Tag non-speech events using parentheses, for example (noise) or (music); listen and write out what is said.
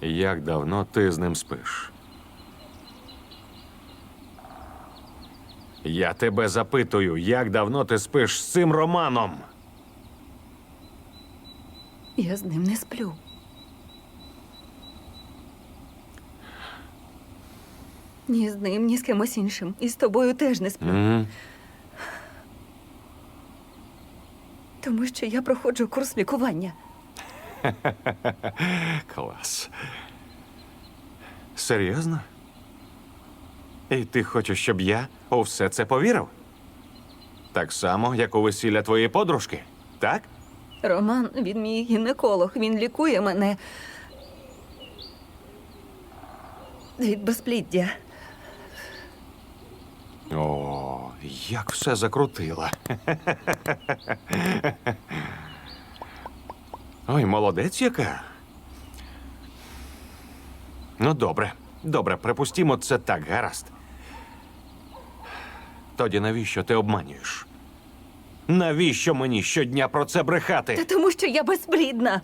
Як давно ти з ним спиш? Я тебе запитую, як давно ти спиш з цим Романом? Я з ним не сплю. Ні з ним, ні з кимось іншим. І з тобою теж не сплю. Угу. Тому що я проходжу курс лікування. (laughs) Клас. Серйозно? І ти хочеш, щоб я у все це повірив? Так само, як у весілля твоєї подружки, так? Роман, він мій гінеколог, він лікує мене від безпліддя. О, як все закрутила. (laughs) Ой, молодець яка. Ну, добре, добре, припустімо, це так, гаразд. Тоді навіщо ти обманюєш? Навіщо мені щодня про це брехати? Та тому, що я безплідна.